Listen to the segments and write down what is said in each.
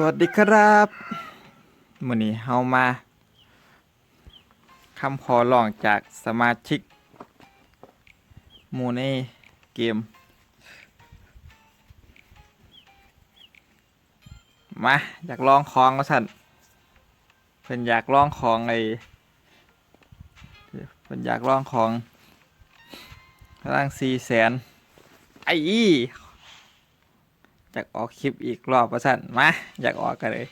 สวัสดีครับมื่อนี้เฮามาคำขอร้องจากสมาชิกหมู่ในเกม มาอยากลองของก็สันเพิ่นอยากลองของไอเพิ่นอยากลองของพลังสี่แสนไอ้อี อยากออกคลิปอีกรอบประสันมาอยากออกกันเลย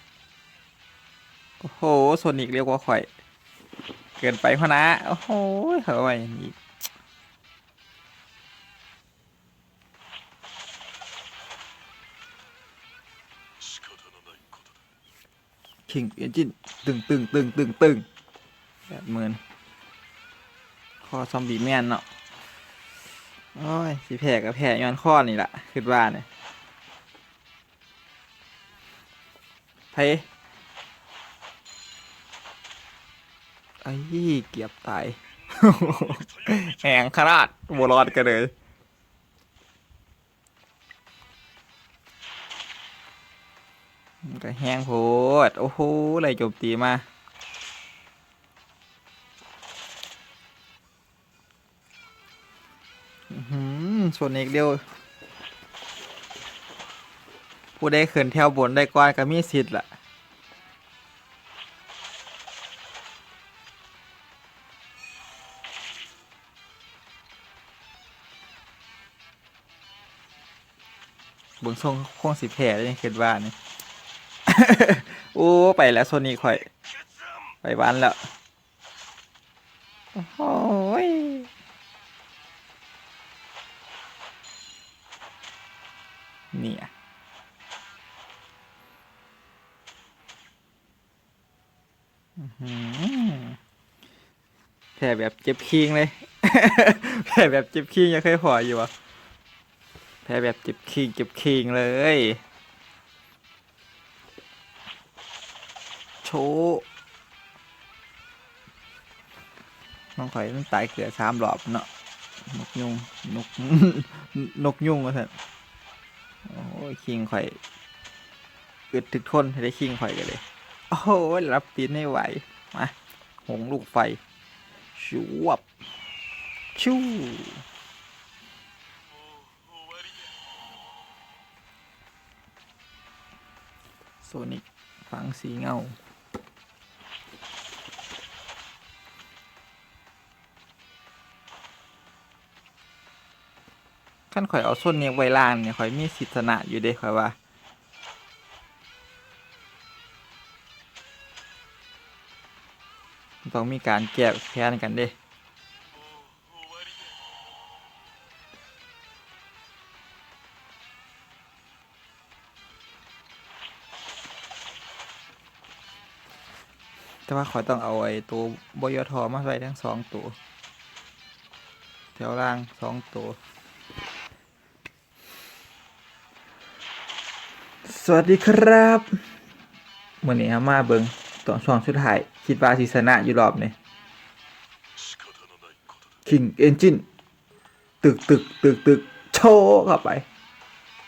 โอ้โหโซนิกเรียกว่าข่อย เกินไปพนะ โอ้โหเขาไปอีกคิงเอนจินตึงตึงตึงตึงตึงแปดหมื่นคอซอมบี้แมนเนาะโอ้ย สิแพ้กับแพ้ย้อนข้อนี่แหละคิดว่าเนี่ย ไพไอ้เกียบตายแหงขนาดบัวรอดกันเลยก็แห้งโพดโอ้โหอะไรโจมตีมาส่วนอีกเดียว ผู้ได้ขึ้นแถวบนได้ก้อนก็มีสิทธิ์ล่ะเบิ่งทรงคงสิแผ่เลยคิดว่านี่ โอ้ไปแล้วโซนี่ข่อย ไปบ้านแล้ว โอ้ยเนี่ยอื้อหือ แผ่แบบเจ็บคิงเลย แผ่แบบเจ็บคิงยังเคยพออยู่วะแผ่แบบเจ็บคิงเจ็บคิงเลย โชน้องข่อยมันตายเกลือสามรอบเนาะ นกยุง นก นกยุงว่านโอ้ยคิงข่อยอึดถึกทนให้ได้คิงข่อยกันเลย โอ้โหรับตีนไม่ไหว มา หงลูกไฟชูวบชูโซนิกฟังสีเงาขั้นข่อยเอาส้นเนี้ยไว้ล่างเนี่ยข่อยมีสิทธนะอยู่เด้ข่อยว่า ต้องมีการแก้แค้นกันเด้แต่ว่าขอยต้องเอาไอ้ตัวบยทมาไว้ทั้งสองตัวแถวล่างสองตัวสวัสดีครับมื่อนี้มาเบิง ตอนช่วงสุดท้าย คิดว่าสิชนะอยู่รอบนี้คิงเอนจินตึกตึกตึกตึกโชว์เข้าไป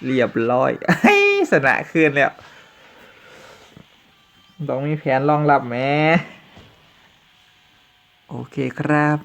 เรียบร้อยเฮ้ชนะคืนแล้วต้องมีแผนรองรับแม่โอเคครับ